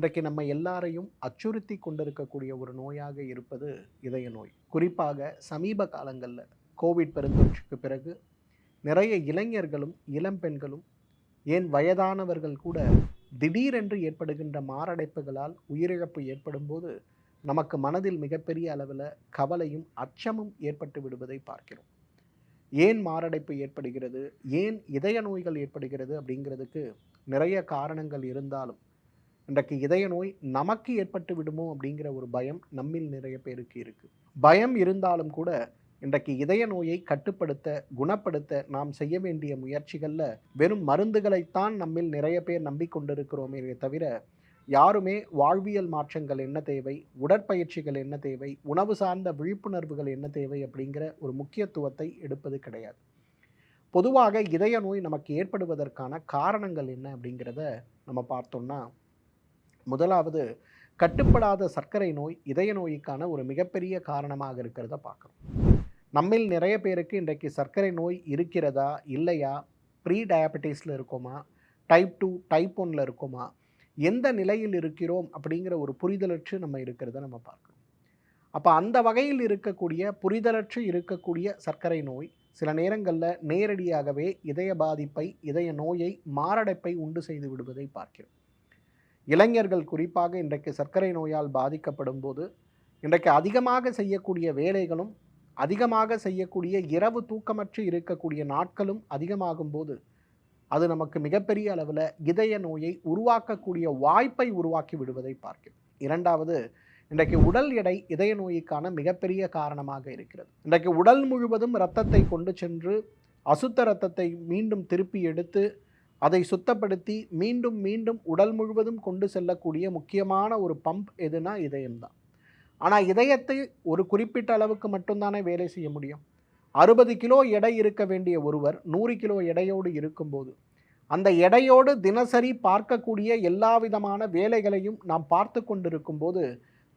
இன்றைக்கு நம்ம எல்லாரையும் அச்சுறுத்தி கொண்டிருக்கக்கூடிய ஒரு நோயாக இருப்பது இதய நோய். குறிப்பாக சமீப காலங்களில் கோவிட் பெருந்தொற்றுக்கு பிறகு நிறைய இளைஞர்களும் இளம் பெண்களும் ஏன் வயதானவர்கள் கூட திடீரென்று ஏற்படுகின்ற மாரடைப்புகளால் உயிரிழப்பு ஏற்படும் போது நமக்கு மனதில் மிகப்பெரிய அளவில் கவலையும் அச்சமும் ஏற்பட்டு விடுவதை பார்க்கிறோம். ஏன் மாரடைப்பு ஏற்படுகிறது? ஏன் இதய நோய்கள் ஏற்படுகிறது அப்படிங்கிறதுக்கு நிறைய காரணங்கள் இருந்தாலும் இன்றைக்கு இதய நோய் நமக்கு ஏற்பட்டு விடுமோ அப்படிங்கிற ஒரு பயம் நம்மில் நிறைய பேருக்கு இருக்குது பயம் இருந்தாலும் கூட இன்றைக்கு இதய நோயை கட்டுப்படுத்த குணப்படுத்த நாம் செய்ய வேண்டிய முயற்சிகளில் வெறும் மருந்துகளைத்தான் நம்மில் நிறைய பேர் நம்பிக்கொண்டிருக்கிறோமே தவிர யாருமே வாழ்வியல் மாற்றங்கள் என்ன தேவை உடற்பயிற்சிகள் என்ன தேவை உணவு சார்ந்த விழிப்புணர்வுகள் என்ன தேவை அப்படிங்கிற ஒரு முக்கியத்துவத்தை எடுப்பது கிடையாது. பொதுவாக இதய நோய் நமக்கு ஏற்படுவதற்கான காரணங்கள் என்ன அப்படிங்கிறத நம்ம பார்த்தோம்னா முதலாவது கட்டுப்படாத சர்க்கரை நோய் இதய நோய்க்கான ஒரு மிகப்பெரிய காரணமாக இருக்கிறத பார்க்குறோம். நம்மில் நிறைய பேருக்கு இன்றைக்கு சர்க்கரை நோய் இருக்கிறதா இல்லையா? ப்ரீ டயபெட்டிஸில் இருக்கோமா? டைப் டூ டைப் ஒன்ல இருக்கோமா? எந்த நிலையில் இருக்கிறோம்? அப்படிங்கிற ஒரு புரிதலற்று நம்ம இருக்கிறத நம்ம பார்க்குறோம். அப்போ அந்த வகையில் இருக்கக்கூடிய புரிதலற்று இருக்கக்கூடிய சர்க்கரை நோய் சில நேரங்களில் நேரடியாகவே இதய பாதிப்பை இதய நோயை மாரடைப்பை உண்டு செய்து விடுவதை பார்க்கிறோம். இளைஞர்கள் குறிப்பாக இன்றைக்கு சர்க்கரை நோயால் பாதிக்கப்படும் போது இன்றைக்கு அதிகமாக செய்யக்கூடிய வேலைகளும் அதிகமாக செய்யக்கூடிய இரவு தூக்கமற்று இருக்கக்கூடிய நாட்களும் அதிகமாகும் போது அது நமக்கு மிகப்பெரிய அளவில் இதய நோயை உருவாக்கக்கூடிய வாய்ப்பை உருவாக்கி விடுவதை பார்க்கிறோம். இரண்டாவது இன்றைக்கு உடல் எடை இதய நோய்க்கான மிகப்பெரிய காரணமாக இருக்கிறது. இன்றைக்கு உடல் முழுவதும் இரத்தத்தை கொண்டு சென்று அசுத்த இரத்தத்தை மீண்டும் திருப்பி எடுத்து அதை சுத்தப்படுத்தி மீண்டும் மீண்டும் உடல் முழுவதும் கொண்டு செல்லக்கூடிய முக்கியமான ஒரு பம்ப் எதுனா இதயம்தான். ஆனால் இதயத்தை ஒரு குறிப்பிட்ட அளவுக்கு மட்டும்தானே வேலை செய்ய முடியும். அறுபது கிலோ எடை இருக்க வேண்டிய ஒருவர் நூறு கிலோ எடையோடு இருக்கும்போது அந்த எடையோடு தினசரி பார்க்கக்கூடிய எல்லா விதமான வேலைகளையும் நாம் பார்த்து கொண்டிருக்கும் போது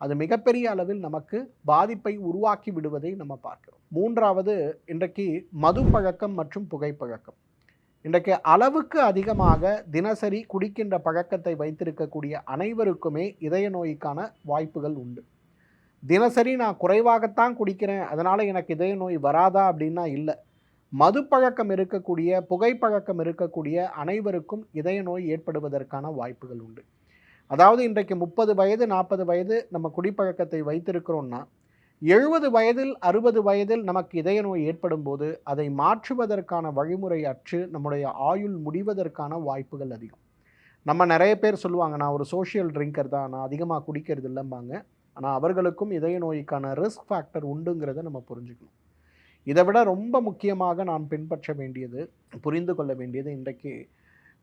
அது மிகப்பெரிய அளவில் நமக்கு பாதிப்பை உருவாக்கி விடுவதை நம்ம பார்க்கிறோம். மூன்றாவது இன்றைக்கு மது பழக்கம் மற்றும் புகைப்பழக்கம். இன்றைக்கு அளவுக்கு அதிகமாக தினசரி குடிக்கின்ற பழக்கத்தை வைத்திருக்கக்கூடிய அனைவருக்குமே இதய நோய்க்கான வாய்ப்புகள் உண்டு. தினசரி நான் குறைவாகத்தான் குடிக்கிறேன் அதனால் எனக்கு இதய நோய் வராதா அப்படின்னா இல்லை. மது பழக்கம் இருக்கக்கூடிய புகைப்பழக்கம் இருக்கக்கூடிய அனைவருக்கும் இதய நோய் ஏற்படுவதற்கான வாய்ப்புகள் உண்டு. அதாவது இன்றைக்கு முப்பது வயது நாற்பது வயது நம்ம குடிப்பழக்கத்தை வைத்திருக்கிறோன்னா எழுபது வயதில் அறுபது வயதில் நமக்கு இதய நோய் ஏற்படும் போது அதை மாற்றுவதற்கான வழிமுறை அற்று நம்முடைய ஆயுள் முடிவதற்கான வாய்ப்புகள் அதிகம். நம்ம நிறைய பேர் சொல்லுவாங்க நான் ஒரு சோஷியல் ட்ரிங்கர் தான் நான் அதிகமாக குடிக்கிறது இல்லைம்பாங்க. ஆனால் அவர்களுக்கும் இதய நோய்க்கான ரிஸ்க் ஃபேக்டர் உண்டுங்கிறத நம்ம புரிஞ்சுக்கணும். இதை விட ரொம்ப முக்கியமாக நான் பின்பற்ற வேண்டியது புரிந்து கொள்ள வேண்டியது இன்றைக்கு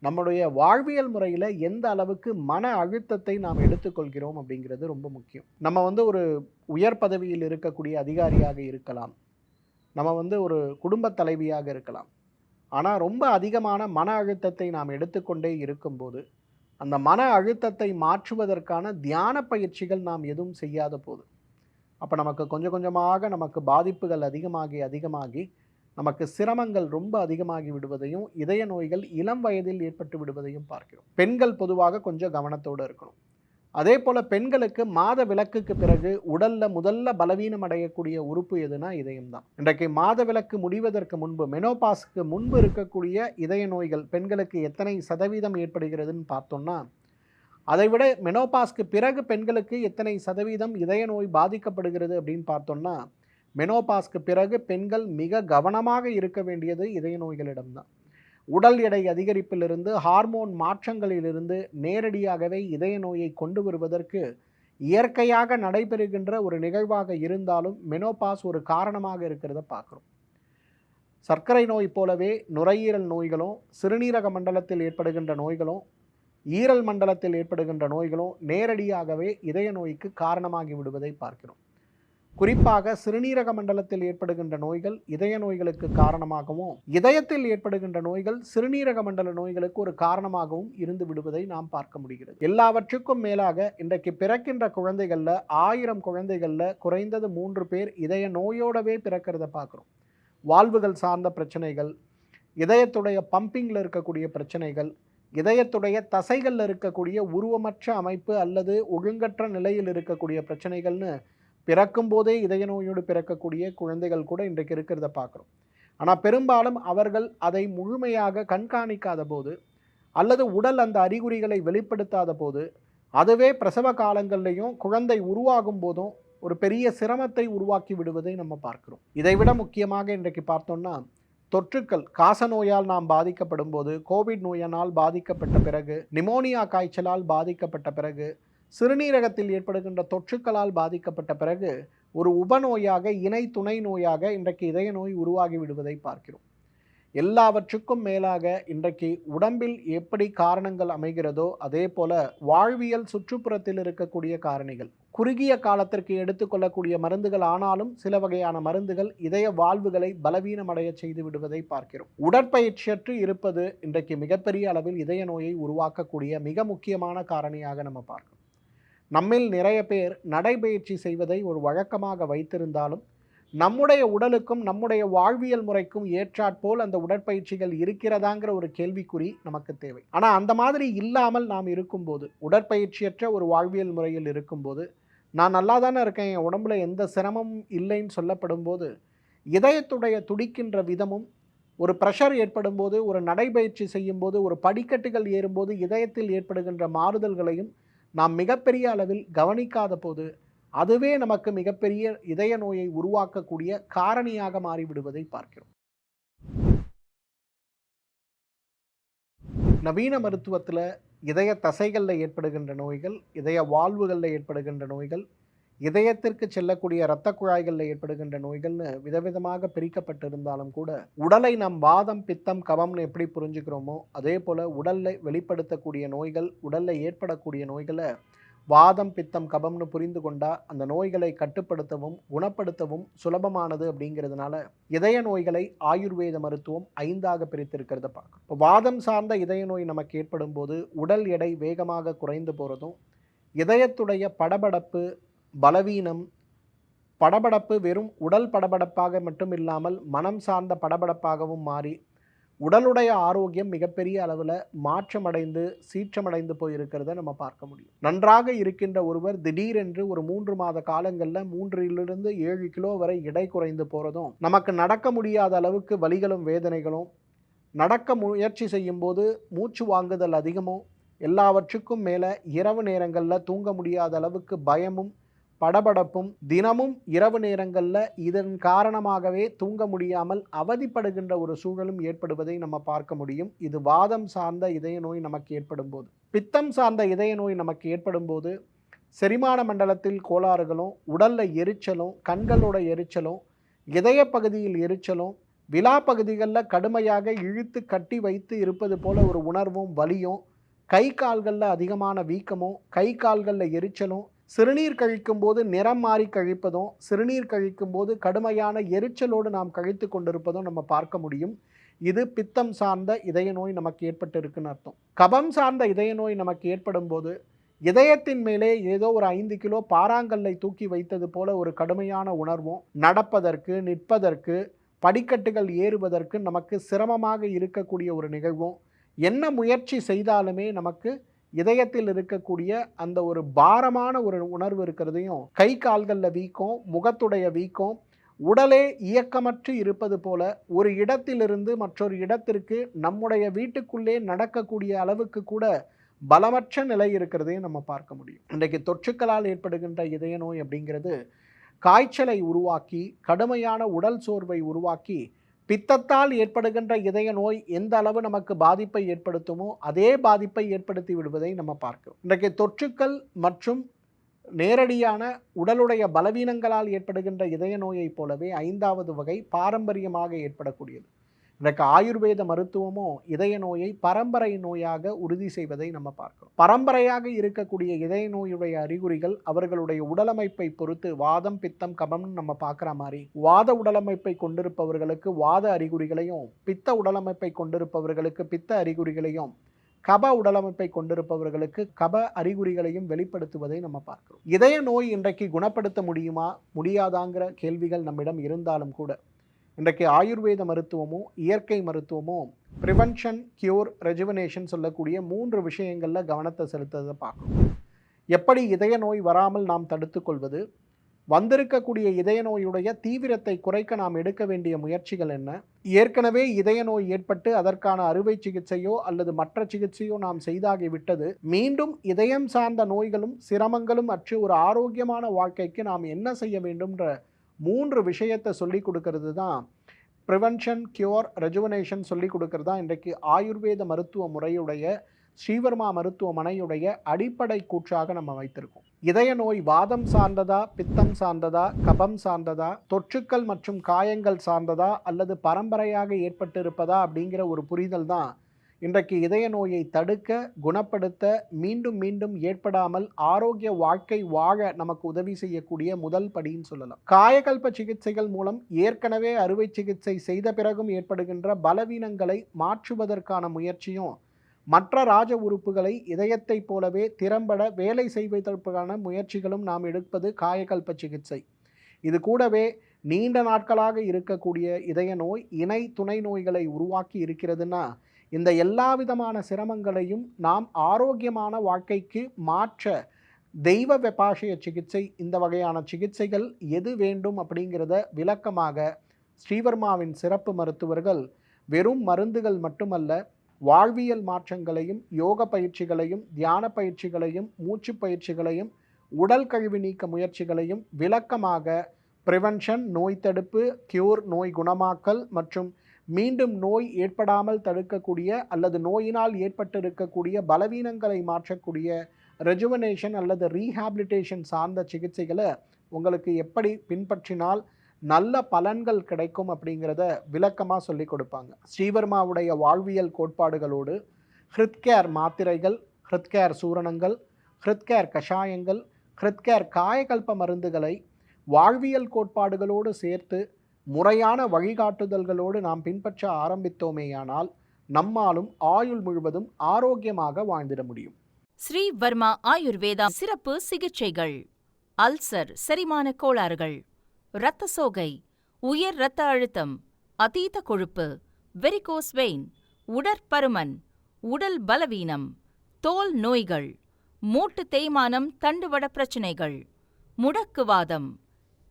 நம்முடைய வாழ்வியல் முறையில் எந்த அளவுக்கு மன அழுத்தத்தை நாம் எடுத்துக்கொள்கிறோம் அப்படிங்கிறது ரொம்ப முக்கியம். நம்ம வந்து ஒரு உயர் பதவியில் இருக்கக்கூடிய அதிகாரியாக இருக்கலாம். நம்ம வந்து ஒரு குடும்ப தலைவியாக இருக்கலாம். ஆனால் ரொம்ப அதிகமான மன அழுத்தத்தை நாம் எடுத்துக்கொண்டே இருக்கும்போது அந்த மன அழுத்தத்தை மாற்றுவதற்கான தியான பயிற்சிகள் நாம் எதுவும் செய்யாத போது அப்போ நமக்கு கொஞ்சம் கொஞ்சமாக நமக்கு பாதிப்புகள் அதிகமாகி அதிகமாகி நமக்கு சிரமங்கள் ரொம்ப அதிகமாகி விடுவதையும் இதய நோய்கள் இளம் வயதில் ஏற்பட்டு விடுவதையும் பார்க்கிறோம். பெண்கள் பொதுவாக கொஞ்சம் கவனத்தோடு இருக்கணும். அதே போல் பெண்களுக்கு மாத விளக்குக்கு பிறகு உடலில் முதல்ல பலவீனம் அடையக்கூடிய உறுப்பு எதுனா இதயம் தான். இன்றைக்கு மாத விளக்கு முடிவதற்கு முன்பு மெனோபாஸ்க்கு முன்பு இருக்கக்கூடிய இதய நோய்கள் பெண்களுக்கு எத்தனை சதவீதம் ஏற்படுகிறதுன்னு பார்த்தோம்னா அதைவிட மெனோபாஸ்க்கு பிறகு பெண்களுக்கு எத்தனை சதவீதம் இதய நோய் பாதிக்கப்படுகிறது அப்படின்னு பார்த்தோம்னா மெனோபாஸ்க்கு பிறகு பெண்கள் மிக கவனமாக இருக்க வேண்டியது இதய நோய்களிடம்தான். உடல் எடை அதிகரிப்பிலிருந்து ஹார்மோன் மாற்றங்களிலிருந்து நேரடியாகவே இதய நோயை கொண்டு வருவதற்கு இயற்கையாக நடைபெறுகின்ற ஒரு நிகழ்வாக இருந்தாலும் மெனோபாஸ் ஒரு காரணமாக இருக்கிறத பார்க்குறோம். சர்க்கரை நோய் போலவே நுரையீரல் நோய்களும் சிறுநீரக மண்டலத்தில் ஏற்படுகின்ற நோய்களும் ஈரல் மண்டலத்தில் ஏற்படுகின்ற நோய்களும் நேரடியாகவே இதய நோய்க்கு காரணமாகி விடுவதை பார்க்கிறோம். குறிப்பாக சிறுநீரக மண்டலத்தில் ஏற்படுகின்ற நோய்கள் இதய நோய்களுக்கு காரணமாகவும் இதயத்தில் ஏற்படுகின்ற நோய்கள் சிறுநீரக மண்டல நோய்களுக்கு ஒரு காரணமாகவும் இருந்து விடுவதை நாம் பார்க்க முடிகிறது. எல்லாவற்றுக்கும் மேலாக இன்றைக்கு பிறக்கின்ற குழந்தைகளில் ஆயிரம் குழந்தைகளில் குறைந்தது மூன்று பேர் இதய நோயோடவே பிறக்கிறத பார்க்குறோம். வாழ்வுகள் சார்ந்த பிரச்சனைகள் இதயத்துடைய பம்பிங்கில் இருக்கக்கூடிய பிரச்சனைகள் இதயத்துடைய தசைகளில் இருக்கக்கூடிய உருவமற்ற அமைப்பு அல்லது ஒழுங்கற்ற நிலையில் இருக்கக்கூடிய பிரச்சனைகள்னு பிறக்கும் போதே இதய நோயோடு பிறக்கக்கூடிய குழந்தைகள் கூட இன்றைக்கு இருக்கிறத பார்க்குறோம். ஆனால் பெரும்பாலும் அவர்கள் அதை முழுமையாக கண்காணிக்காத போது அல்லது உடல் அந்த அறிகுறிகளை வெளிப்படுத்தாத போது அதுவே பிரசவ காலங்கள்லேயும் குழந்தை உருவாகும் போதும் ஒரு பெரிய சிரமத்தை உருவாக்கி விடுவதை நம்ம பார்க்கிறோம். இதைவிட முக்கியமாக இன்றைக்கு பார்த்தோம்னா தொற்றுக்கள் காச நோயால் நாம் பாதிக்கப்படும் போது கோவிட் நோயினால் பாதிக்கப்பட்ட பிறகு நிமோனியா காய்ச்சலால் பாதிக்கப்பட்ட பிறகு சிறுநீரகத்தில் ஏற்படுகின்ற தொற்றுக்களால் பாதிக்கப்பட்ட பிறகு ஒரு உபநோயாக இணை துணை நோயாக இன்றைக்கு இதய நோய் உருவாகி விடுவதை பார்க்கிறோம். எல்லாவற்றுக்கும் மேலாக இன்றைக்கு உடம்பில் எப்படி காரணங்கள் அமைகிறதோ அதே போல வாழ்வியல் சுற்றுப்புறத்தில் இருக்கக்கூடிய காரணிகள் குறுகிய காலத்திற்கு எடுத்துக்கொள்ளக்கூடிய மருந்துகள் ஆனாலும் சில வகையான மருந்துகள் இதய வாழ்வுகளை பலவீனமடைய செய்து விடுவதை பார்க்கிறோம். உடற்பயிற்சியற்று இருப்பது இன்றைக்கு மிகப்பெரிய அளவில் இதய நோயை உருவாக்கக்கூடிய மிக முக்கியமான காரணியாக நம்ம பார்க்கிறோம். நம்மில் நிறைய பேர் நடைபயிற்சி செய்வதை ஒரு வழக்கமாக வைத்திருந்தாலும் நம்முடைய உடலுக்கும் நம்முடைய வாழ்வியல் முறைக்கும் ஏற்றாற்போல் அந்த உடற்பயிற்சிகள் இருக்கிறதாங்கிற ஒரு கேள்விக்குறி நமக்கு தேவை. ஆனால் அந்த மாதிரி இல்லாமல் நாம் இருக்கும்போது உடற்பயிற்சியற்ற ஒரு வாழ்வியல் முறையில் இருக்கும்போது நான் நல்லா தானே இருக்கேன் என் உடம்புல எந்த சிரமமும் இல்லைன்னு சொல்லப்படும் போது இதயத்துடைய துடிக்கின்ற விதமும் ஒரு ப்ரெஷர் ஏற்படும் போது ஒரு நடைபயிற்சி செய்யும்போது ஒரு படிக்கட்டுகள் ஏறும்போது இதயத்தில் ஏற்படுகின்ற மாறுதல்களையும் நாம் மிகப்பெரிய அளவில் கவனிக்காத போது அதுவே நமக்கு மிகப்பெரிய இதய நோயை உருவாக்கக்கூடிய காரணியாக மாறிவிடுவதை பார்க்கிறோம். நவீன மருத்துவத்தில் இதய தசைகளில் ஏற்படுகின்ற நோய்கள் இதய வாழ்வுகளில் ஏற்படுகின்ற நோய்கள் இதயத்திற்கு செல்லக்கூடிய இரத்த குழாய்களில் ஏற்படுகின்ற நோய்கள்னு விதவிதமாக பிரிக்கப்பட்டிருந்தாலும் கூட உடலை நம் வாதம் பித்தம் கவம்னு எப்படி புரிஞ்சுக்கிறோமோ அதே போல் உடலில் வெளிப்படுத்தக்கூடிய நோய்கள் உடலில் ஏற்படக்கூடிய நோய்களை வாதம் பித்தம் கபம்னு புரிந்து கொண்டா அந்த நோய்களை கட்டுப்படுத்தவும் குணப்படுத்தவும் சுலபமானது அப்படிங்கிறதுனால இதய நோய்களை ஆயுர்வேத மருத்துவம் ஐந்தாக பிரித்திருக்கிறத பார்க்கும் இப்போ வாதம் சார்ந்த இதய நோய் நமக்கு ஏற்படும் போது உடல் எடை வேகமாக குறைந்து போகிறதும் இதயத்துடைய படபடப்பு பலவீனம் படபடப்பு வெறும் உடல் படபடப்பாக மட்டும் இல்லாமல் மனம் சார்ந்த படபடப்பாகவும் மாறி உடலுடைய ஆரோக்கியம் மிகப்பெரிய அளவில் மாற்றமடைந்து சீற்றமடைந்து போயிருக்கிறத நம்ம பார்க்க முடியும். நன்றாக இருக்கின்ற ஒருவர் திடீரென்று ஒரு மூன்று மாத காலங்களில் மூன்றிலிருந்து ஏழு கிலோ வரை எடை குறைந்து போகிறதும் நமக்கு நடக்க முடியாத அளவுக்கு வலிகளும் வேதனைகளும் நடக்க முயற்சி செய்யும் போது மூச்சு வாங்குதல் அதிகமும் எல்லாவற்றுக்கும் மேலே இரவு நேரங்களில் தூங்க முடியாத அளவுக்கு பயமும் படபடப்பும் தினமும் இரவு நேரங்களில் இதன் காரணமாகவே தூங்க முடியாமல் அவதிப்படுகின்ற ஒரு சூழலும் ஏற்படுவதை நம்ம பார்க்க முடியும். இது வாதம் சார்ந்த இதய நோய் நமக்கு ஏற்படும் போது பித்தம் சார்ந்த இதய நோய் நமக்கு ஏற்படும் போது செரிமான மண்டலத்தில் கோளாறுகளும் உடலில் எரிச்சலும் கண்களோட எரிச்சலும் இதய பகுதியில் எரிச்சலும் விழா பகுதிகளில் கடுமையாக இழுத்து கட்டி வைத்து இருப்பது போல ஒரு உணர்வும் வலியும் கை கால்களில் அதிகமான வீக்கமும் கை கால்களில் எரிச்சலும் சிறுநீர் கழிக்கும் போது நிறம் மாறி கழிப்பதும் சிறுநீர் கழிக்கும் போது கடுமையான எரிச்சலோடு நாம் கழித்து கொண்டிருப்பதும் நம்ம பார்க்க முடியும். இது பித்தம் சார்ந்த இதய நோய் நமக்கு ஏற்பட்டு இருக்குன்னு அர்த்தம். கபம் சார்ந்த இதய நோய் நமக்கு ஏற்படும் போது இதயத்தின் மேலே ஏதோ ஒரு ஐந்து கிலோ பாறாங்கல்லை தூக்கி வைத்தது போல ஒரு கடுமையான உணர்வும் நடப்பதற்கு நிற்பதற்கு படிக்கட்டுகள் ஏறுவதற்கு நமக்கு சிரமமாக இருக்கக்கூடிய ஒரு நிகழ்வும் என்ன முயற்சி செய்தாலுமே நமக்கு இதயத்தில் இருக்கக்கூடிய அந்த ஒரு பாரமான ஒரு உணர்வு இருக்கிறதையும் கை கால்களில் வீக்கம் முகத்துடைய வீக்கம் உடலே இயக்கமற்று இருப்பது போல ஒரு இடத்திலிருந்து மற்றொரு இடத்திற்கு நம்முடைய வீட்டுக்குள்ளே நடக்கக்கூடிய அளவுக்கு கூட பலமற்ற நிலை இருக்கிறதையும் நம்ம பார்க்க முடியும். இன்றைக்கு தொற்றுக்களால் ஏற்படுகின்ற இதய நோய் அப்படிங்கிறது காய்ச்சலை உருவாக்கி கடுமையான உடல் சோர்வை உருவாக்கி பித்தத்தால் ஏற்படுகின்ற இதய நோய் எந்த அளவு நமக்கு பாதிப்பை ஏற்படுத்துமோ அதே பாதிப்பை ஏற்படுத்தி விடுவதை நம்ம பார்க்கிறோம். இன்றைக்கு தொற்றுக்கள் மற்றும் நேரடியான உடலுடைய பலவீனங்களால் ஏற்படுகின்ற இதய நோயைப் போலவே ஐந்தாவது வகை பாரம்பரியமாக ஏற்படக்கூடியது. இன்றைக்கு ஆயுர்வேத மருத்துவமும் இதய நோயை பரம்பரை நோயாக உறுதி செய்வதை நம்ம பார்க்கிறோம். பரம்பரையாக இருக்கக்கூடிய இதய நோயுடைய அறிகுறிகள் அவர்களுடைய உடலமைப்பை பொறுத்து வாதம் பித்தம் கபம்னு நம்ம பார்க்குற மாதிரி வாத உடலமைப்பை கொண்டிருப்பவர்களுக்கு வாத அறிகுறிகளையும் பித்த உடலமைப்பை கொண்டிருப்பவர்களுக்கு பித்த அறிகுறிகளையும் கப உடலமைப்பை கொண்டிருப்பவர்களுக்கு கப அறிகுறிகளையும் வெளிப்படுத்துவதை நம்ம பார்க்கிறோம். இதய நோய் இன்றைக்கு குணப்படுத்த முடியுமா? முடியாதாங்கிற கேள்விகள் நம்மிடம் இருந்தாலும் கூட இன்றைக்கு ஆயுர்வேத மருத்துவமும் இயற்கை மருத்துவமும் ப்ரிவென்ஷன் கியூர் ரெஜுவனேஷன் சொல்லக்கூடிய மூன்று விஷயங்களில் கவனத்தை செலுத்துறதை பார்க்கணும். எப்படி இதய நோய் வராமல் நாம் தடுத்துக்கொள்வது வந்திருக்கக்கூடிய இதய நோயுடைய தீவிரத்தை குறைக்க நாம் எடுக்க வேண்டிய முயற்சிகள் என்ன? ஏற்கனவே இதய நோய் ஏற்பட்டு அதற்கான அறுவை சிகிச்சையோ அல்லது மற்ற சிகிச்சையோ நாம் செய்தாகிவிட்டது மீண்டும் இதயம் சார்ந்த நோய்களும் சிரமங்களும் அற்று ஒரு ஆரோக்கியமான வாழ்க்கைக்கு நாம் என்ன செய்ய வேண்டும்ன்ற மூன்று விஷயத்தை சொல்லி கொடுக்கறது தான் ப்ரிவென்ஷன் கியூர் ரெஜுவனேஷன் சொல்லி கொடுக்கறது? தான் இன்றைக்கு ஆயுர்வேத மருத்துவ முறையுடைய ஸ்ரீவர்மா மருத்துவமனையுடைய அடிப்படை கூற்றாக நம்ம வைத்திருக்கோம். இதய நோய் வாதம் சார்ந்ததா? பித்தம் சார்ந்ததா? கபம் சார்ந்ததா? தொற்றுக்கள் மற்றும் காயங்கள் சார்ந்ததா? அல்லது பரம்பரையாக ஏற்பட்டிருப்பதா? அப்படிங்கிற ஒரு புரிதல் தான் இன்றைக்கு இதய நோயை தடுக்க குணப்படுத்த மீண்டும் மீண்டும் ஏற்படாமல் ஆரோக்கிய வாழ்க்கை வாழ நமக்கு உதவி செய்யக்கூடிய முதல் படின்னு சொல்லலாம். காயகல்ப சிகிச்சைகள் மூலம் ஏற்கனவே அறுவை சிகிச்சை செய்த பிறகும் ஏற்படுகின்ற பலவீனங்களை மாற்றுவதற்கான முயற்சியும் மற்ற ராஜ உறுப்புகளை இதயத்தைப் போலவே திறம்பட வேலை செய்வதற்கான முயற்சிகளும் நாம் எடுப்பது காயகல்ப சிகிச்சை. இது கூடவே நீண்ட நாட்களாக இருக்கக்கூடிய இதய நோய் இணை துணை நோய்களை உருவாக்கி இருக்கிறதுனா இந்த எல்லா விதமான சிரமங்களையும் நாம் ஆரோக்கியமான வாழ்க்கைக்கு மாற்ற தெய்வ வெப்பாஷய சிகிச்சை இந்த வகையான சிகிச்சைகள் எது வேண்டும் அப்படிங்கிறத விளக்கமாக ஸ்ரீவர்மாவின் சிறப்பு மருத்துவர்கள் வெறும் மருந்துகள் மட்டுமல்ல வாழ்வியல் மாற்றங்களையும் யோக பயிற்சிகளையும் தியான பயிற்சிகளையும் மூச்சு பயிற்சிகளையும் உடல் கழிவு நீக்க முயற்சிகளையும் விளக்கமாக ப்ரிவென்ஷன் நோய் தடுப்பு கியூர் நோய் குணமாக்கல் மற்றும் மீண்டும் நோய் ஏற்படாமல் தடுக்கக்கூடிய அல்லது நோயினால் ஏற்பட்டிருக்கக்கூடிய பலவீனங்களை மாற்றக்கூடிய ரெஜுவனேஷன் அல்லது ரீஹாபிலிட்டேஷன் சார்ந்த சிகிச்சைகளை உங்களுக்கு எப்படி பின்பற்றினால் நல்ல பலன்கள் கிடைக்கும் அப்படிங்கிறத விளக்கமாக சொல்லி கொடுப்பாங்க. ஸ்ரீவர்மாவுடைய வாழ்வியல் கோட்பாடுகளோடு ஹிருத்கேர் மாத்திரைகள் ஹிருத்கேர் சூரணங்கள் ஹிருத்கேர் கஷாயங்கள் ஹிருத்கேர் காயகல்ப மருந்துகளை வாழ்வியல் கோட்பாடுகளோடு சேர்த்து முறையான வழிகாட்டுதல்களோடு நாம் பின்பற்ற ஆரம்பித்தோமேயானால் நம்மாலும் ஆயுள் முழுவதும் ஆரோக்கியமாக வாழ்ந்திட முடியும். ஸ்ரீ வர்மா ஆயுர்வேதா சிறப்பு சிகிச்சைகள். அல்சர் செரிமான கோளாறுகள். இரத்த சோகை உயர் இரத்த அழுத்தம் அதீத கொழுப்பு வெரிகோஸ் வெயின் உடற்பருமன் உடல் பலவீனம் தோல் நோய்கள் மூட்டு தேய்மானம் தண்டுவட பிரச்சினைகள் முடக்குவாதம்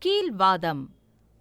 கீழ்வாதம்